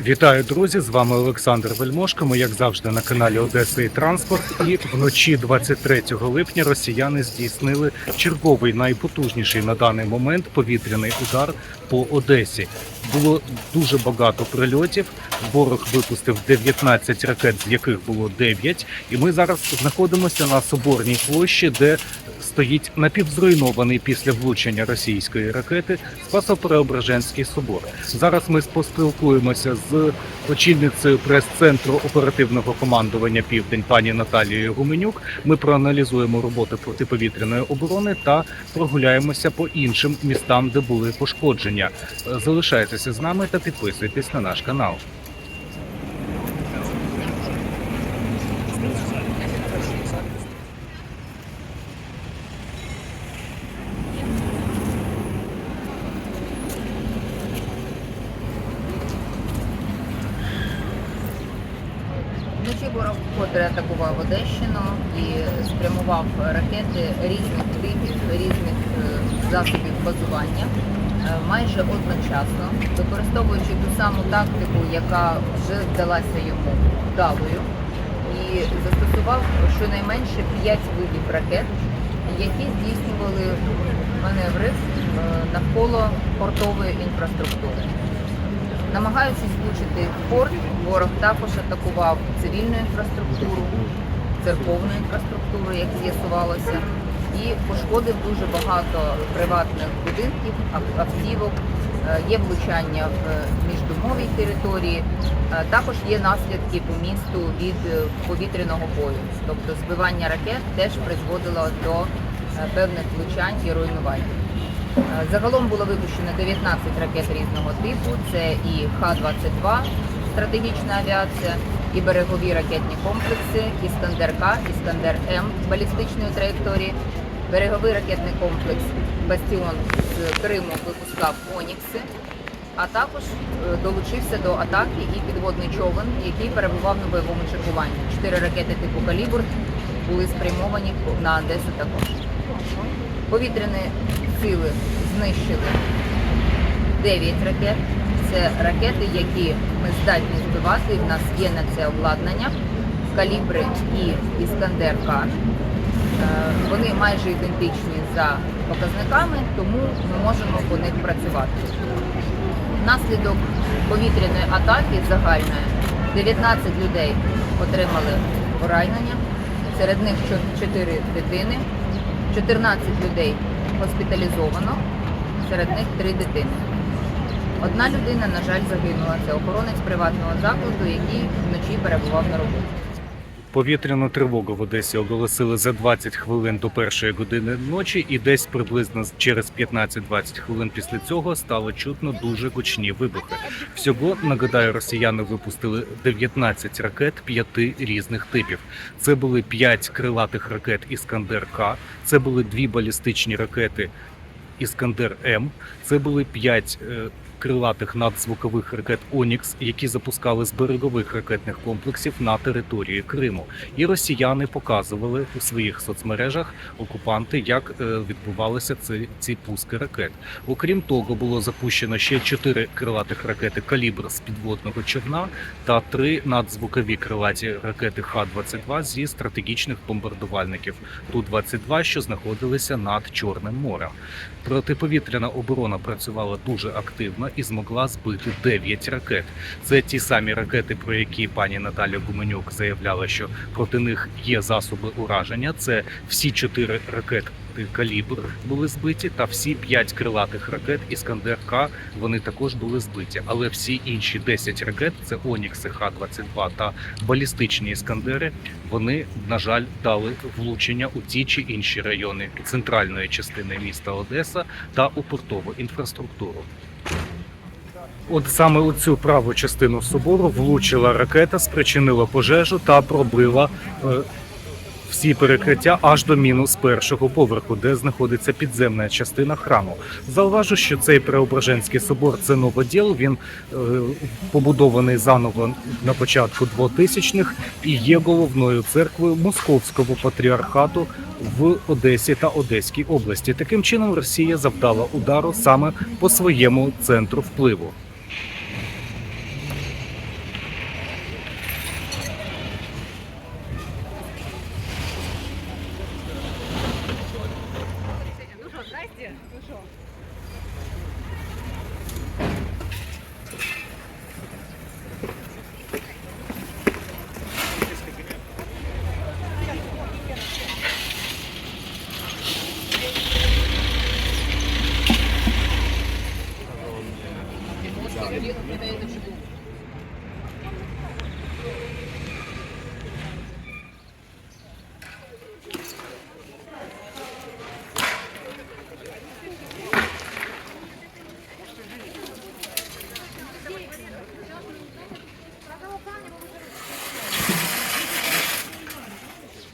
Вітаю, друзі! З вами Олександр Вельмошко. Ми, як завжди, на каналі Одеса і Транспорт. І вночі 23 липня росіяни здійснили черговий найпотужніший на даний момент повітряний удар по Одесі. Було дуже багато прильотів. Ворог випустив 19 ракет, з яких було 9. І ми зараз знаходимося на соборній площі, де стоїть напівзруйнований після влучення російської ракети Спасо-Преображенський собор. Зараз ми поспілкуємося з очільницею прес-центру оперативного командування Південь пані Наталією Гуменюк. Ми проаналізуємо роботи протиповітряної оборони та прогуляємося по іншим містам, де були пошкодження. Залишайтеся з нами та підписуйтесь на наш канал. Вночі ворог вкотре атакував Одещину і спрямував ракети різних типів, різних е, засобів базування е, майже одночасно, використовуючи ту саму тактику, яка вже здалася йому вдалою, і застосував щонайменше 5 видів ракет, які здійснювали маневри е, навколо портової інфраструктури. Намагаючись влучити порт, ворог також атакував цивільну інфраструктуру, церковну інфраструктуру, як з'ясувалося, і пошкодив дуже багато приватних будинків, автівок. Е, Є влучання в міждомовій території. Е, Також є наслідки по місту від е, повітряного бою. Тобто збивання ракет теж призводило до певних влучань і руйнувань. Е, Загалом було випущено 19 ракет різного типу. Це і Х-22, стратегічна авіація, і берегові ракетні комплекси, Іскандер-К, Іскандер-М балістичної траєкторії, береговий ракетний комплекс Бастіон з Криму випускав Онікси, а також е, долучився до атаки і підводний човен, який перебував на бойовому чергуванні. Чотири ракети типу Калібр були спрямовані на Одесу також. Повітряні сили знищили 9 ракет. Це ракети, які ми здатні збивати. В нас є на це обладнання. Калібри і Іскандер К. Е, Вони майже ідентичні за показниками, тому ми можемо по них працювати. Внаслідок повітряної атаки загальної 19 людей отримали поранення, серед них 4 дитини, 14 людей госпіталізовано, серед них три дитини. Одна людина, на жаль, загинула. Це охоронець приватного закладу, який вночі перебував на роботі. Повітряну тривогу в Одесі оголосили за 20 хвилин до першої години ночі, і десь приблизно через 15-20 хвилин після цього стало чутно дуже гучні вибухи. Всього нагадаю, росіяни випустили 19 ракет п'яти різних типів. Це були 5 крилатих ракет Іскандер К, це були дві балістичні ракети Іскандер М, це були 5 крилатих надзвукових ракет Онікс, які запускали з берегових ракетних комплексів на території Криму. І росіяни показували у своїх соцмережах окупанти, як е, відбувалися ці, ці пуски ракет. Окрім того, було запущено ще чотири крилатих ракети калібр з підводного човна та три надзвукові крилаті ракети Х-22 зі стратегічних бомбардувальників Ту-22, що знаходилися над Чорним морем. Протиповітряна оборона працювала дуже активно і змогла збити 9 ракет. Це ті самі ракети, про які пані Наталя Гуменюк заявляла, що проти них є засоби ураження. Це всі чотири ракети калібр були збиті, та всі п'ять крилатих ракет Іскандер К вони також були збиті. Але всі інші 10 ракет це Онікси Х-22 та балістичні іскандери. Вони на жаль дали влучення у ті чи інші райони центральної частини міста Одеса та у портову інфраструктуру. От саме у цю праву частину собору влучила ракета, спричинила пожежу та пробила е, всі перекриття аж до мінус першого поверху, де знаходиться підземна частина храму. Зауважу, що цей Преображенський собор це новоділ. Він е, побудований заново на початку 2000-х і є головною церквою Московського патріархату в Одесі та Одеській області. Таким чином, Росія завдала удару саме по своєму центру впливу. eso.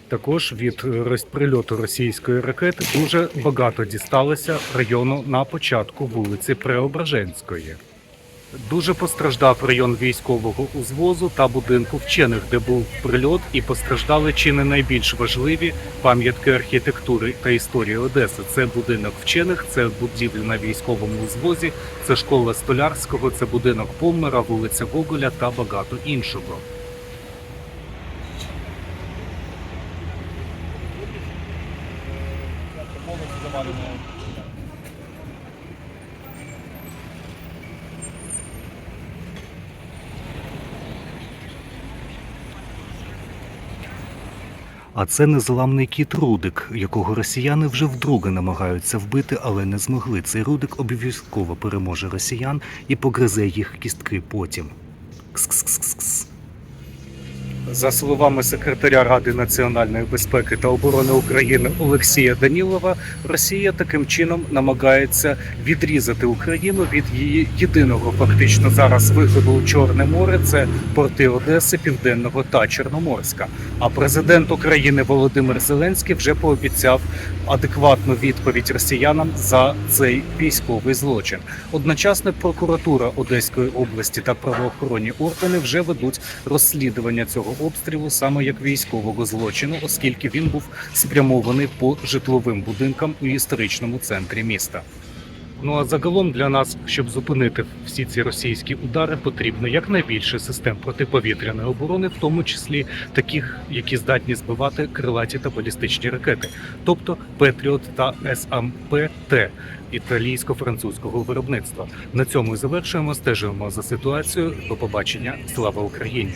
Також від е, роз- прильоту російської ракети дуже багато дісталося району на початку вулиці Преображенської. Дуже постраждав район військового узвозу та будинку вчених, де був прильот, і постраждали чи не найбільш важливі пам'ятки архітектури та історії Одеси. Це будинок вчених, це будівлі на військовому узвозі, це школа Столярського, це будинок Поммера, вулиця Гоголя та багато іншого. А це незламний кіт Рудик, якого росіяни вже вдруге намагаються вбити, але не змогли. Цей Рудик обов'язково переможе росіян і погризе їх кістки потім. Кс-кс-кс-кс. За словами секретаря Ради національної безпеки та оборони України Олексія Данілова, Росія таким чином намагається відрізати Україну від її єдиного фактично зараз виходу у Чорне море. Це порти Одеси, Південного та Чорноморська. А президент України Володимир Зеленський вже пообіцяв адекватну відповідь росіянам за цей військовий злочин. Одночасно прокуратура Одеської області та правоохоронні органи вже ведуть розслідування цього обстрілу саме як військового злочину, оскільки він був спрямований по житловим будинкам у історичному центрі міста. Ну а загалом для нас, щоб зупинити всі ці російські удари, потрібно якнайбільше систем протиповітряної оборони, в тому числі таких, які здатні збивати крилаті та балістичні ракети, тобто Петріот та САМП-Т італійсько-французького виробництва. На цьому і завершуємо. Стежимо за ситуацією. До побачення. Слава Україні!